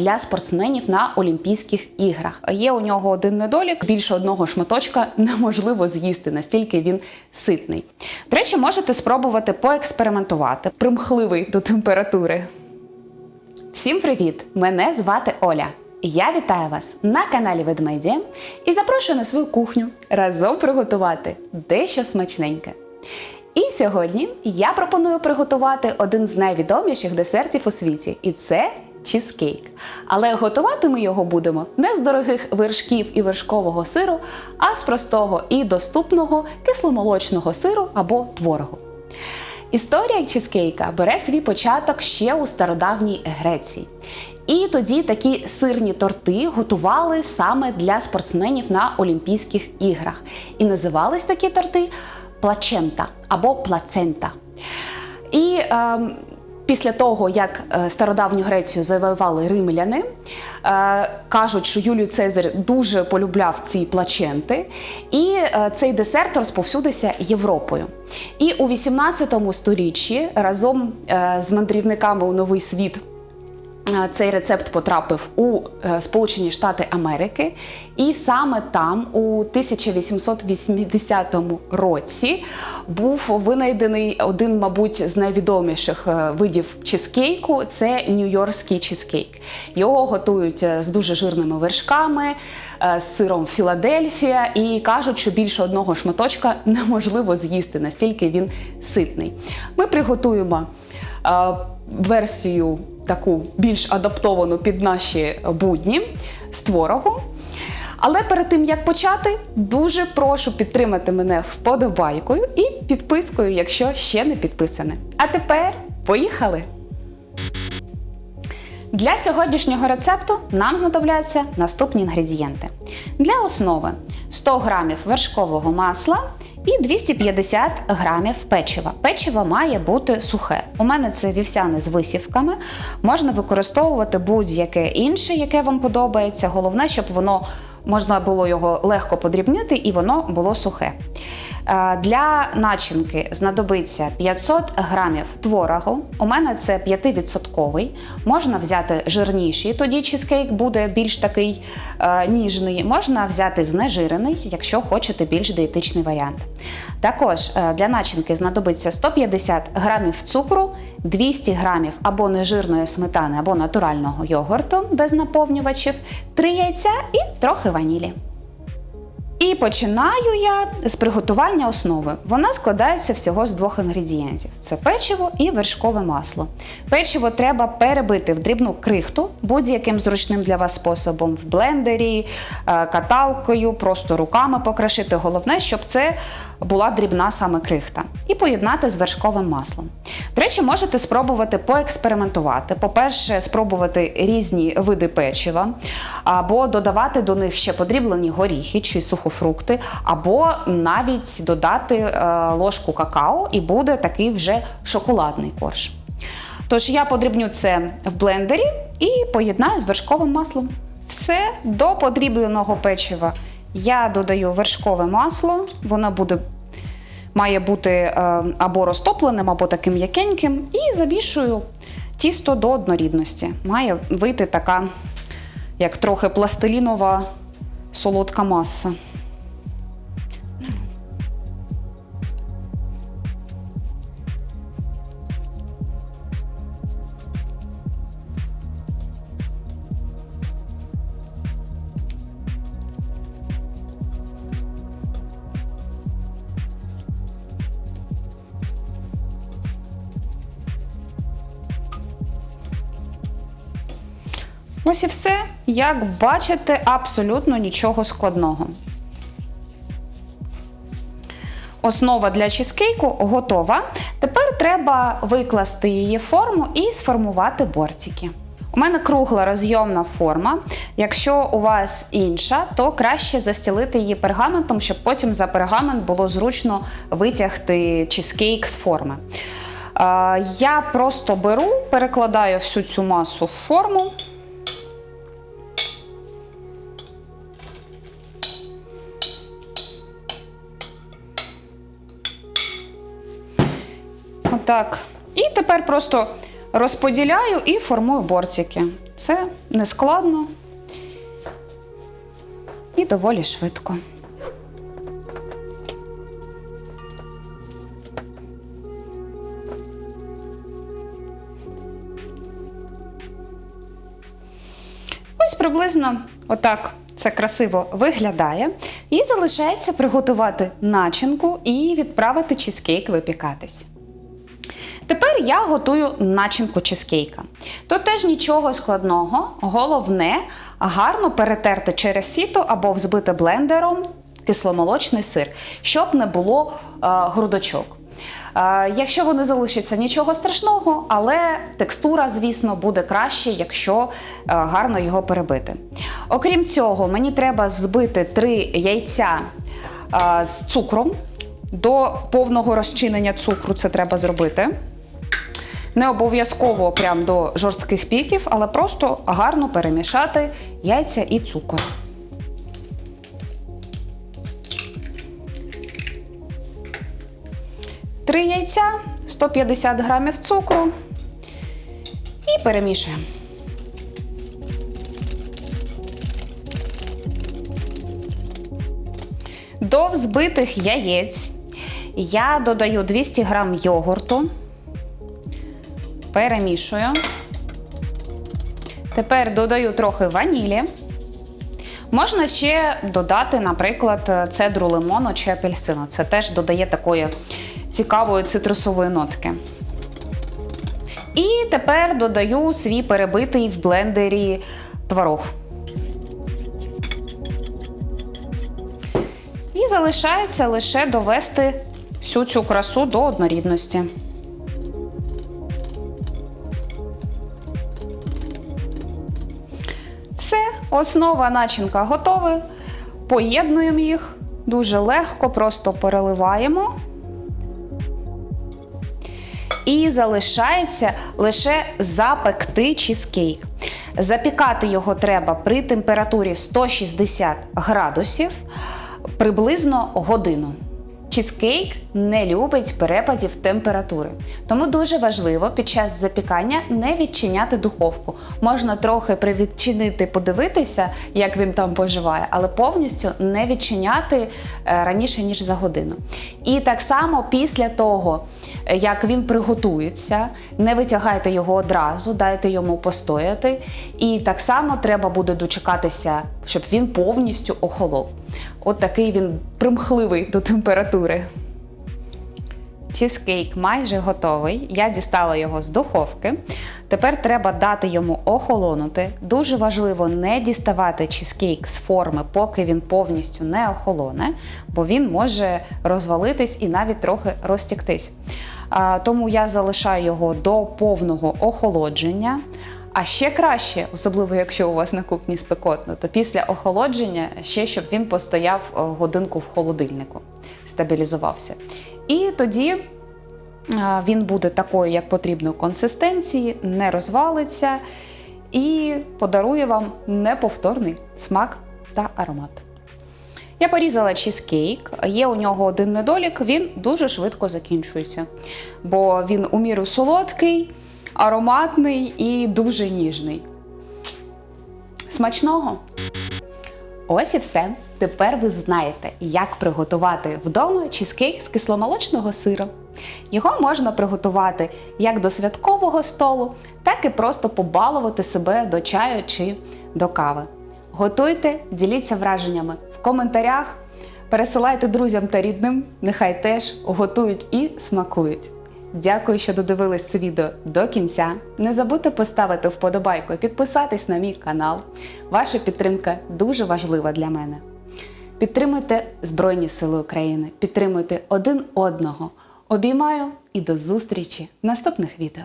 для спортсменів на Олімпійських іграх. Є у нього один недолік: більше одного шматочка неможливо з'їсти, настільки він ситний. До речі, можете спробувати поекспериментувати, примхливий до температури. Всім привіт! Мене звати Оля. Я вітаю вас на каналі Ведмеді і запрошую на свою кухню разом приготувати дещо смачненьке. І сьогодні я пропоную приготувати один з найвідоміших десертів у світі, і це чізкейк. Але готувати ми його будемо не з дорогих вершків і вершкового сиру, а з простого і доступного кисломолочного сиру або творогу. Історія чизкейка бере свій початок ще у стародавній Греції. І тоді такі сирні торти готували саме для спортсменів на Олімпійських іграх. І називались такі торти плачента або плацента. І е, після того, як е, стародавню Грецію завоювали римляни, е, кажуть, що Юлій Цезар дуже полюбляв ці плаченти, і е, цей десерт розповсюдився Європою. І у 18 сторіччі разом з мандрівниками у новий світ. Е, Цей рецепт потрапив у е, Сполучені Штати Америки, і саме там, у 1880 році, був винайдений один, мабуть, з найвідоміших е, видів чизкейку – це нью-йоркський чизкейк. Його готують з дуже жирними вершками, з сиром Філадельфія, і кажуть, що більше одного шматочка неможливо з'їсти, настільки він ситний. Ми приготуємо версію таку більш адаптовану під наші будні з творогу. Але перед тим як почати, дуже прошу підтримати мене вподобайкою і підпискою, якщо ще не підписане. А тепер поїхали! Для сьогоднішнього рецепту нам знадобляться наступні інгредієнти. Для основи 100 г вершкового масла і 250 грамів печива. Печиво має бути сухе. У мене це вівсяне з висівками. Можна використовувати будь-яке інше, яке вам подобається. Головне, щоб воно можна було його легко подрібнити і воно було сухе. Е, Для начинки знадобиться 500 грамів творогу. У мене це 5%. Можна взяти жирніший, тоді чизкейк буде більш такий е, ніжний. Можна взяти знежирений, якщо хочете більш диетичний варіант. Також е, для начинки знадобиться 150 грамів цукру, 200 грамів або нежирної сметани, або натурального йогурту без наповнювачів, 3 яйця і трохи ванілі. І починаю я з приготування основи. Вона складається всього з двох інгредієнтів: це печиво і вершкове масло. Печиво треба перебити в дрібну крихту будь-яким зручним для вас способом в блендері, е, каталкою, просто руками покрашити. Головне, щоб це була дрібна саме крихта. І поєднати з вершковим маслом. До речі, можете спробувати поекспериментувати. По-перше, спробувати різні види печива, або додавати до них ще подріблені горіхи чи сухофрукти, або навіть додати е, ложку какао, і буде такий вже шоколадний корж. Тож я подрібню це в блендері і поєднаю з вершковим маслом. Все до подрібленого печива я додаю вершкове масло, воно буде має бути е, або розтопленим, або таким м'якеньким, і замішую тісто до однорідності. Має вийти така, як трохи пластилінова солодка маса. Ось і все. Як бачите, абсолютно нічого складного. Основа для чизкейку готова. Тепер треба викласти її форму і сформувати бортики. У мене кругла розйомна форма. Якщо у вас інша, то краще застілити її пергаментом, щоб потім за пергамент було зручно витягти чизкейк з форми. Я просто беру, перекладаю всю цю масу в форму. Отак. І тепер просто розподіляю і формую бортики. Це не складно і доволі швидко. Ось приблизно отак це красиво виглядає. І залишається приготувати начинку і відправити чизкейк випікатись. Тепер я готую начинку чизкейка. Тут теж нічого складного, головне гарно перетерти через сіто або взбити блендером кисломолочний сир, щоб не було е, грудочок. Е, Якщо вони залишаться, нічого страшного, але текстура, звісно, буде краще, якщо е, гарно його перебити. Окрім цього, мені треба взбити три яйця з цукром. До повного розчинення цукру це треба зробити. Не обов'язково прям до жорстких піків, але просто гарно перемішати яйця і цукор. Три яйця, 150 грамів цукру і перемішуємо. До взбитих яєць я додаю 200 грам йогурту, перемішую. Тепер додаю трохи ванілі. Можна ще додати, наприклад, цедру лимону чи апельсину. Це теж додає такої цікавої цитрусової нотки. І тепер додаю свій перебитий в блендері творог. І залишається лише довести всю цю красу до однорідності. Основа начинка готова. Поєднуємо їх дуже легко, просто переливаємо. І залишається лише запекти чизкейк. Запікати його треба при температурі 160 градусів приблизно годину. Чизкейк не любить перепадів температури, тому дуже важливо під час запікання не відчиняти духовку. Можна трохи привідчинити, подивитися, як він там поживає, але повністю не відчиняти е, раніше ніж за годину. І так само після того, е, як він приготується, не витягайте його одразу, дайте йому постояти. І так само треба буде дочекатися, щоб він повністю охолов. От такий він примхливий до температури. Чізкейк майже готовий. Я дістала його з духовки. Тепер треба дати йому охолонути. Дуже важливо не діставати чізкейк з форми, поки він повністю не охолоне, бо він може розвалитись і навіть трохи розтіктись. Тому я залишаю його до повного охолодження. А ще краще, особливо якщо у вас на кухні спекотно, то після охолодження ще щоб він постояв е, годинку в холодильнику, стабілізувався. І тоді е, він буде такої, як потрібно, консистенції, не розвалиться і подарує вам неповторний смак та аромат. Я порізала чізкейк, є у нього один недолік, він дуже швидко закінчується, бо він у міру солодкий, ароматний і дуже ніжний. Смачного! Ось і все. Тепер ви знаєте, як приготувати вдома чізкейк з кисломолочного сиру. Його можна приготувати як до святкового столу, так і просто побалувати себе до чаю чи до кави. Готуйте, діліться враженнями в коментарях, пересилайте друзям та рідним, нехай теж готують і смакують. Дякую, що додивились це відео до кінця. Не забудьте поставити вподобайку і підписатись на мій канал. Ваша підтримка дуже важлива для мене. Підтримуйте Збройні Сили України, підтримуйте один одного. Обіймаю і до зустрічі в наступних відео.